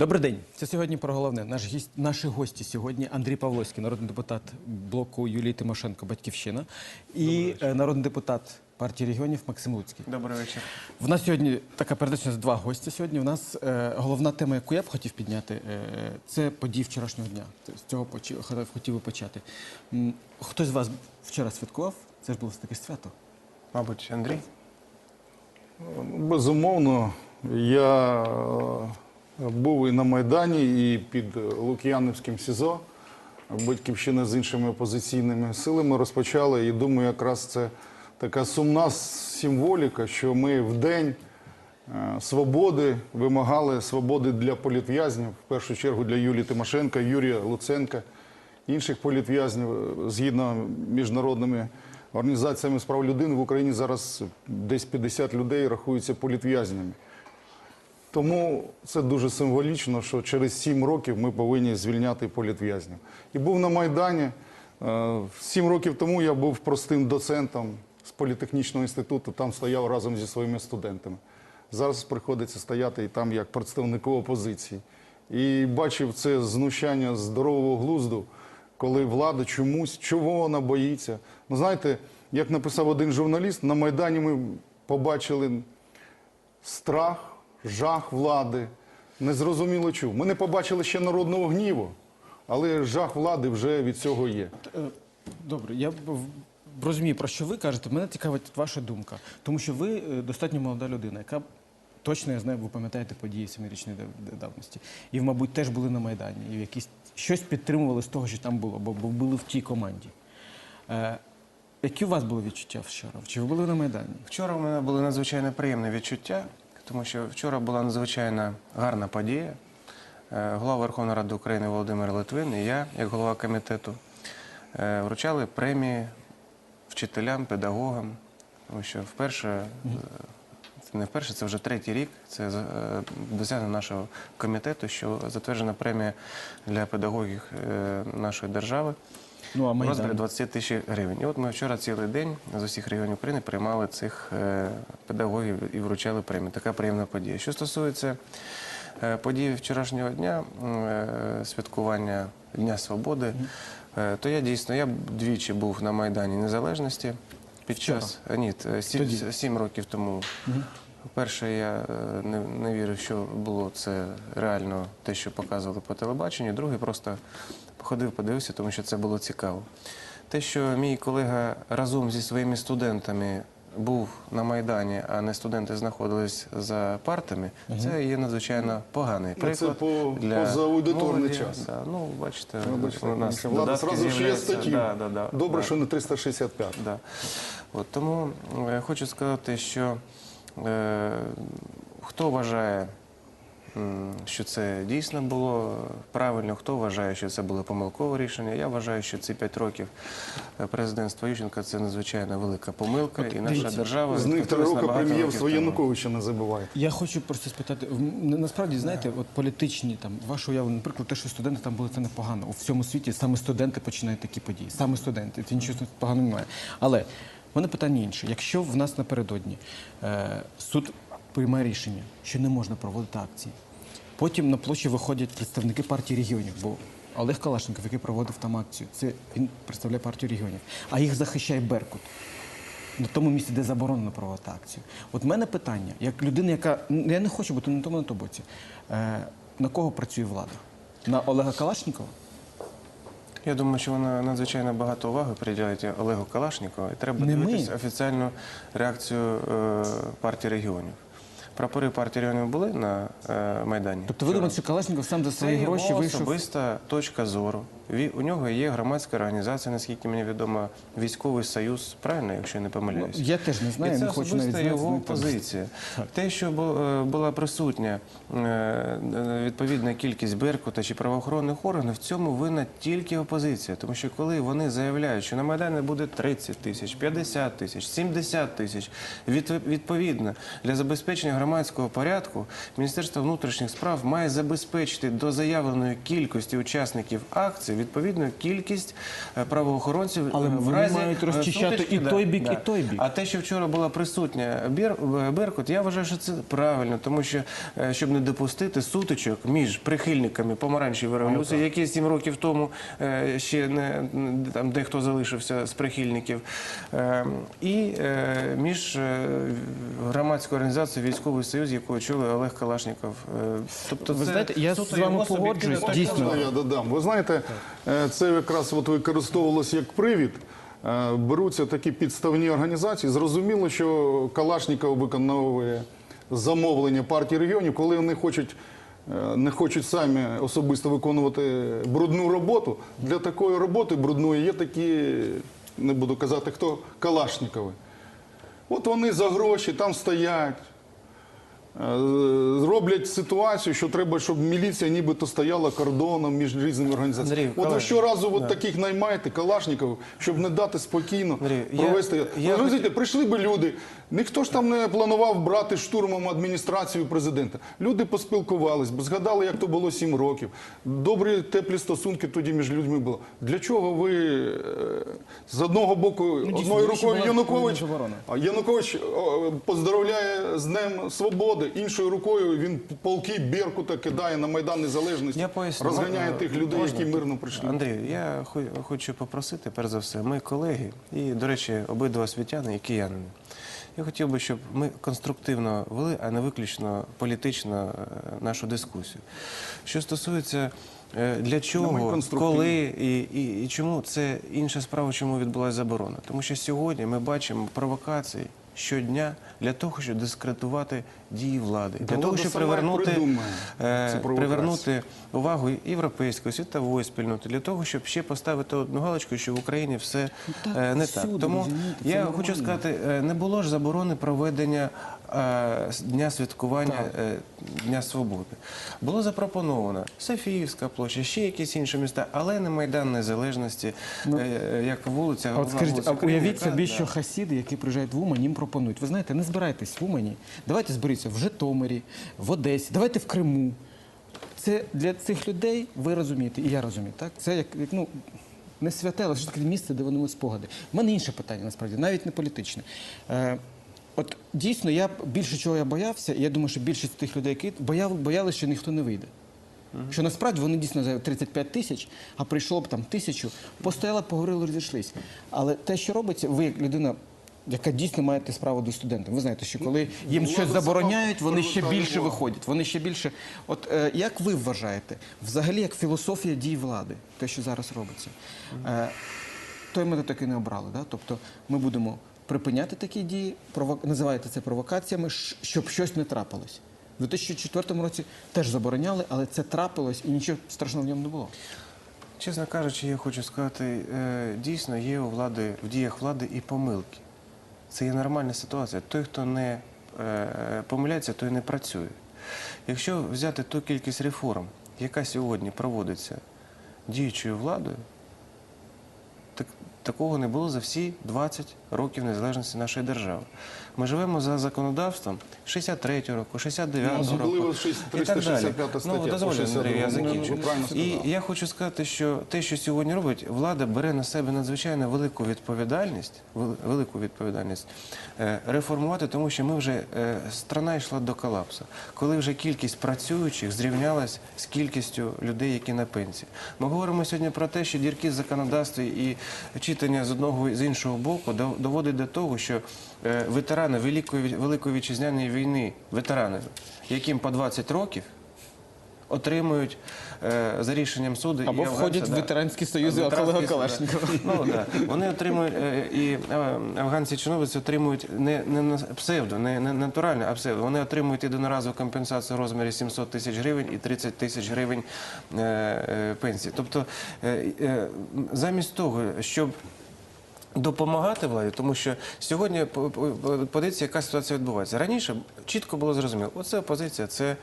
Добрий день. Це сьогодні про головне. Наш гість, наші гості сьогодні Андрій Павловський, народний депутат блоку Юлії Тимошенко, Батьківщина, і е, народний депутат партії регіонів Максим Луцький. Добрий вечір. В нас сьогодні така передача нас два гості. Сьогодні у нас е, головна тема, яку я б хотів підняти, е, це події вчорашнього дня. Тобто З цього хотів- би почати. Хтось з вас вчора святкував? Це ж було таке свято. Мабуть, Андрій. Безумовно, я був і на Майдані, і під Лук'янівським СІЗО. Батьківщина з іншими опозиційними силами розпочали. І думаю, якраз це така сумна символіка, що ми в день е, свободи вимагали свободи для політв'язнів, в першу чергу для Юлії Тимошенка, Юрія Луценка, інших політв'язнів е, згідно міжнародними організаціями з прав людини в Україні зараз десь 50 людей рахуються політв'язнями. Тому це дуже символічно, що через сім років ми повинні звільняти політв'язнів. І був на Майдані. Е, Сім років тому я був простим доцентом з політехнічного інституту, там стояв разом зі своїми студентами. Зараз приходиться стояти і там як представнику опозиції. І бачив це знущання здорового глузду, коли влада чомусь, чого вона боїться. Ну, знаєте, як написав один журналіст, на Майдані ми побачили страх, жах влади. Незрозуміло чув. Ми не побачили ще народного гніву, але жах влади вже від цього є. Е, Добре, я розумію, про що ви кажете. Мене цікавить ваша думка. Тому що ви е, достатньо молода людина, яка точно, я знаю, ви пам'ятаєте події семирічної давності. І, мабуть, теж були на Майдані. І якісь щось підтримували з того, що там було, бо, бо були в тій команді. Е, які у вас були відчуття вчора? Чи ви були на Майдані? Вчора у мене були надзвичайно приємні відчуття, тому що вчора була надзвичайно гарна подія. Е, Голова Верховної Ради України Володимир Литвин і я, як голова комітету, е, вручали премії вчителям, педагогам, тому що вперше. е, Це не вперше, це вже третій рік. Це досягнення нашого комітету, що затверджена премія для педагогів нашої держави. Ну, а У розмірі Майдан? 20 тисяч гривень. І от ми вчора цілий день з усіх регіонів України приймали цих е, педагогів і вручали премію. Така приємна подія. Що стосується е, події вчорашнього дня, е, святкування Дня Свободи, то я дійсно я двічі був на Майдані Незалежності під час а, ні, сім, сім років тому. Перше, я не, не вірив, що було це реально те, що показували по телебаченню. Друге, просто походив, подивився, тому що це було цікаво. Те, що мій колега разом зі своїми студентами був на Майдані, а не студенти знаходились за партами, це є надзвичайно поганий Ну, це приклад. по- для позааудиторний молоді. час. Да, ну, бачите, Вибачте, у нас влада додатки зразу з'являються. статтю. Да, да, да, Добре, да. що не 365. Да. От, тому е, хочу сказати, що е, хто вважає, що це дійсно було правильно, хто вважає, що це було помилкове рішення. Я вважаю, що ці п'ять років е, президентства Ющенка це надзвичайно велика помилка, і наша дивіться, держава З них три роки прем'єрство. Януковича не забуває. Я хочу просто спитати, насправді, знаєте, от політичні там ваше уявлення, наприклад, те, що студенти там були, це непогано. У всьому світі саме студенти починають такі події. Саме студенти. Це нічого поганого немає. Але в мене питання інше. Якщо в нас напередодні е, суд приймає рішення, що не можна проводити акції, потім на площі виходять представники партії регіонів, бо Олег Калашников, який проводив там акцію, це він представляє партію регіонів, а їх захищає Беркут на тому місці, де заборонено проводити акцію. От в мене питання, як людина, яка я не хочу бути на тому на то боці. Е, на кого працює влада? На Олега Калашнікова? Я думаю, що вона надзвичайно багато уваги приділяє Олегу Калашнікову, і треба Не ми. дивитися офіціальну реакцію е, партії регіонів. Прапори партії регіонів були на е, Майдані. Тобто ви думаєте, що Калашніков сам за Це свої його гроші вийшов? особиста точка зору. У нього є громадська організація, наскільки мені відомо, військовий союз, правильно, якщо я не Ну, помиляюсь. я теж не знаю, І це не хочу навіть його ну, позиція. Те, що е, була присутня е, е, відповідна кількість Беркута чи правоохоронних органів, в цьому винна тільки опозиція. Тому що коли вони заявляють, що на Майдані буде 30 тисяч, 50 тисяч, 70 тисяч, відповідно для забезпечення громадського порядку Міністерство внутрішніх справ має забезпечити до заявленої кількості учасників акції відповідну кількість е, правоохоронців. Але е, в вони разі, мають е, розчищати сутички, і той бік, да. і той бік. А те, що вчора була присутня Бір, Беркут, я вважаю, що це правильно, тому що щоб не допустити сутичок між прихильниками помаранчевої революції, які сім років тому ще не там дехто залишився з прихильників, е, і між громадською організацією військовий союз, яку очолює Олег Калашніков. Тобто, Ви це знаєте, я з вами погоджуюсь, дійсно. я додам. Ви знаєте, це якраз от використовувалося як привід. Е, Беруться такі підставні організації. Зрозуміло, що Калашніков виконує замовлення партії регіонів, коли вони хочуть. е, Не хочуть самі особисто виконувати брудну роботу. Для такої роботи брудної є такі, не буду казати, хто Калашнікови. От вони за гроші там стоять, Е, Роблять ситуацію, що треба, щоб міліція нібито стояла кордоном між різними організаціями. Андрій, от ви щоразу от таких наймаєте калашників, щоб не дати спокійно Андрій, провести. я Ви розумієте, прийшли би люди. Ніхто ж там не планував брати штурмом адміністрацію президента. Люди поспілкувались, бо згадали, як то було сім років. Добрі теплі стосунки тоді між людьми було. Для чого ви е, з одного боку Ну, одною рукою Янукович Янукович о, поздравляє з Днем Свободи, іншою рукою він полки Беркута кидає на Майдан Незалежності, Я поясню. розганяє тих людей, можна? які мирно прийшли. Андрію, я хочу попросити, перш за все, ми колеги, і, до речі, обидва освітяни і киянини. Я хотів би, щоб ми конструктивно вели, а не виключно політично е, нашу дискусію. Що стосується е, для чого, конструктивні. коли і, і, і чому це інша справа, чому відбулася заборона. Тому що сьогодні ми бачимо провокації щодня для того, щоб дискредитувати дії влади, для того, щоб привернути, е, привернути увагу європейської світової спільноти для того, щоб ще поставити одну галочку, що в Україні все так, е, не всюди, так. Тому я нормально. хочу сказати, е, не було ж заборони проведення дня святкування Дня Свободи. Було запропоновано Софіївська площа, ще якісь інші міста, але не Майдан Незалежності, е, як вулиця. От скажіть, а уявіть собі, що хасіди, які приїжджають в Умань, їм пропонують. Ви знаєте, не збирайтесь в Умані, давайте зберіться в Житомирі, в Одесі, давайте в Криму. Це для цих людей, ви розумієте, і я розумію, так? Це як, як ну, не святе, але ж таки місце, де вони мають спогади. У мене інше питання, насправді, навіть не політичне. Е, от дійсно, я більше чого я боявся, і я думаю, що більшість тих людей, які бояли, боялися, що ніхто не вийде. Що насправді вони дійсно за 35 тисяч, а прийшло б там тисячу, постояли, поговорили, розійшлися. Але те, що робиться, ви як людина, яка дійсно маєте справу до студентів, ви знаєте, що коли їм щось забороняють, вони ще більше виходять. Вони ще більше. От е, як ви вважаєте, взагалі як філософія дій влади, те, що зараз робиться, е, той метод таки не обрали. Да? Тобто ми будемо припиняти такі дії, називаєте це провокаціями, щоб щось не трапилось. У 2004 році теж забороняли, але це трапилось і нічого страшного в ньому не було. Чесно кажучи, я хочу сказати, е, дійсно є у влади в діях влади і помилки. Це є нормальна ситуація. Той, хто не е, помиляється, той не працює. Якщо взяти ту кількість реформ, яка сьогодні проводиться діючою владою, такого не було за всі 20 років незалежності нашої держави. Ми живемо за законодавством 63 року, 69 Ну, особливо року. 6- і так далі. 365 стаття Ну, дозвольте, Андрій, я закінчу. І я хочу сказати, що те, що сьогодні робить, влада бере на себе надзвичайно велику відповідальність, велику відповідальність е, реформувати, тому що ми вже е, страна йшла до колапсу, коли вже кількість працюючих зрівнялась з кількістю людей, які на пенсії. Ми говоримо сьогодні про те, що дірки в законодавстві і читання з одного і з іншого боку доводить до того, що е, ветерани Великої Великої вітчизняної війни, ветерани, яким по 20 років отримують е, за рішенням суду Або і входять в ветеранські союзи Олега Калашникова. Ну, да. Вони отримують, е, і е, афганці чиновниці отримують не, не псевдо, не, не натурально, а псевдо. Вони отримують єдиноразову компенсацію в розмірі 700 тисяч гривень і 30 тисяч гривень е, е, пенсії. Тобто, е, е, замість того, щоб допомагати владі, тому що сьогодні по- по- подивіться, яка ситуація відбувається. Раніше чітко було зрозуміло, оце опозиція, це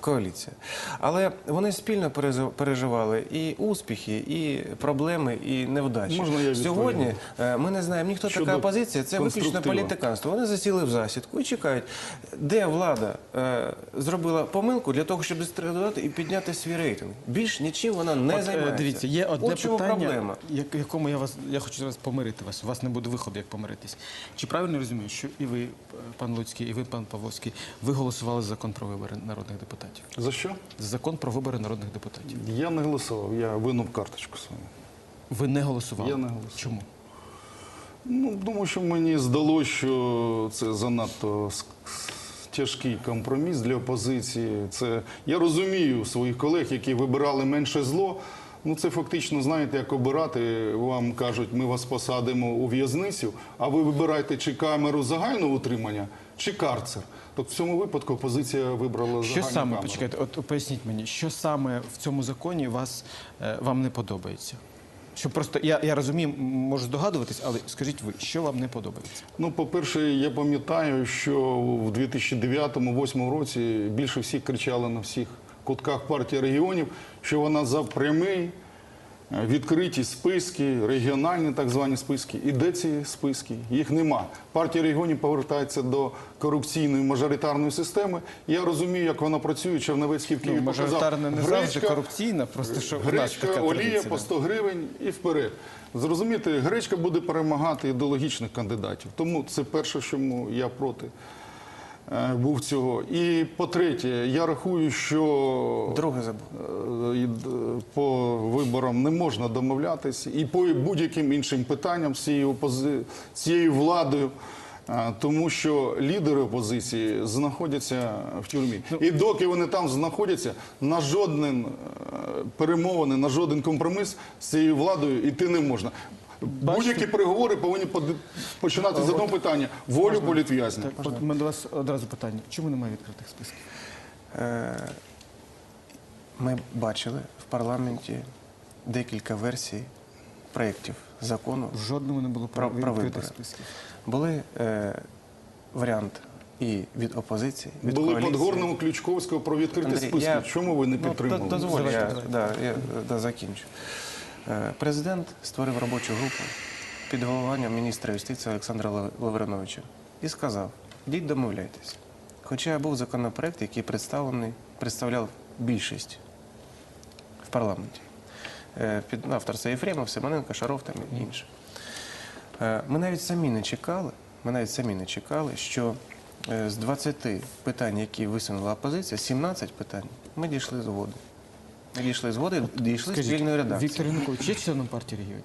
коаліція. Але вони спільно пережив- переживали і успіхи, і проблеми, і невдачі. Можна я? Сьогодні е, ми не знаємо ні хто Щодо така опозиція, це виключно політиканство. Вони засіли в засідку і чекають, де влада е, зробила помилку для того, щоб дискредитувати і підняти свій рейтинг. Більш нічим вона не От, е, займається. Дивіться, є одне От чому питання, проблема. якому я вас я хочу зараз помирити вас. У вас не буде виходу, як помиритись. Чи правильно розумію, що і ви, пан Луцький, і ви, пан Павловський, ви голосували за закон про вибори народних депутатів? За що? За закон про вибори народних депутатів. Я не голосував, я винув карточку свою. Ви не голосували? Я не голосував. Чому? Ну, тому що мені здалося, що це занадто тяжкий компроміс для опозиції. Це я розумію своїх колег, які вибирали менше зло. Ну, це фактично, знаєте, як обирати. Вам кажуть, ми вас посадимо у в'язницю, а ви вибираєте чи камеру загального утримання, чи карцер. Тобто в цьому випадку опозиція вибрала Що саме, камеру. почекайте, от поясніть мені, що саме в цьому законі вас, е, вам не подобається? Що просто я, я розумію, можу здогадуватись, але скажіть ви, що вам не подобається? Ну, по-перше, я пам'ятаю, що в 2009-2008 році більше всіх кричали на всіх кутках партії регіонів, що вона за прямий, відкриті списки, регіональні так звані списки. І де ці списки? Їх нема. Партія регіонів повертається до корупційної мажоритарної системи. Я розумію, як вона працює. Черновецький в Києві Ну, показав. мажоритарна не завжди корупційна, просто що Гречка, така олія традиція, по да. 100 гривень і вперед. Зрозумієте, гречка буде перемагати ідеологічних кандидатів. Тому це перше, чому я проти був цього. І по-третє, я рахую, що Друге забув. е, д- по виборам не можна домовлятися і по будь-яким іншим питанням з цією, опози... цією владою. е, Тому що лідери опозиції знаходяться в тюрмі, і доки вони там знаходяться, на жоден е, перемовини, на жоден компроміс з цією владою йти не можна. Будь-які переговори повинні починати з одного питання: волю політв'язня. От у мене до вас одразу питання. Чому немає відкритих списків? Е, Ми бачили в парламенті декілька версій проєктів закону. В жодному не було Про- про відкритих вибори. списків. Були е, варіанти і від опозиції, від Були коаліції. Подгорного Ключковського про списки. я- Чому ви не Ну, підтримали? Дозволь, я, да, я да, закінчу. Е, Президент створив робочу групу під головуванням міністра юстиції Олександра Лавриновича і сказав: йдіть домовляйтесь. Хоча був законопроект, який представляв більшість в парламенті. Е, Під авторство Єфремов, Семененко, Шаров там і інші. Е, Ми навіть самі не чекали, ми навіть самі не чекали, що з 20 питань, які висунула опозиція, 17 питань, ми дійшли згоди. Дійшли згоди, дійшли Скажіть, спільної редакції. Віктор Янукович є членом партії регіонів?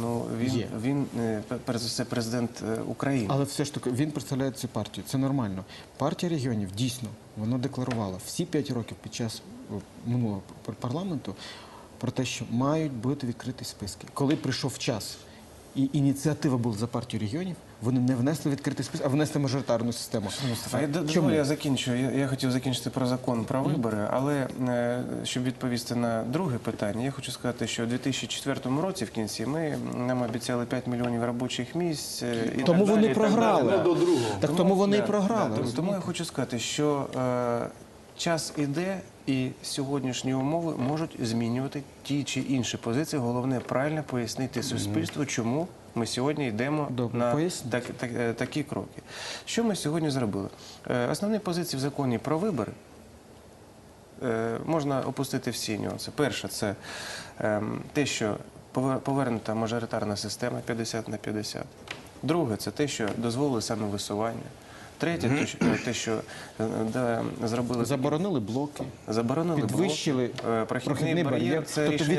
Ну, він, Є. він е, перш за все, президент е, України. Але все ж таки він представляє цю партію. Це нормально. Партія регіонів дійсно вона декларувала всі п'ять років під час о, минулого пар- парламенту про те, що мають бути відкриті списки. Коли прийшов час і ініціатива була за партію регіонів, вони не внесли відкритий список, а внесли мажоритарну систему. Мустафа, я Чому? я закінчу. Я, я хотів закінчити про закон про вибори, але е, щоб відповісти на друге питання, я хочу сказати, що у 2004 році в кінці ми нам обіцяли 5 мільйонів робочих місць. е, і Тому так вони далі, так програли. далі. Ну, до другого. Так тому вони і програли. да, тому- тому я хочу сказати, що е, час іде, і сьогоднішні умови можуть змінювати ті чи інші позиції. Головне правильно пояснити суспільству, чому ми сьогодні йдемо Добре, на так, так, е, такі кроки. Що ми сьогодні зробили? Е, Основні позиції в законі про вибори. е, Можна опустити всі нюанси. Перше, це ем, те, що повернута мажоритарна система 50 на 50. Друге, це те, що дозволили самовисування. Третє, те, що- те, що да, зробили Заборонили блоки. заборонили Підвищили блоки, прохідний прохідний бар'єр. бар'єр. Це Тобто рішення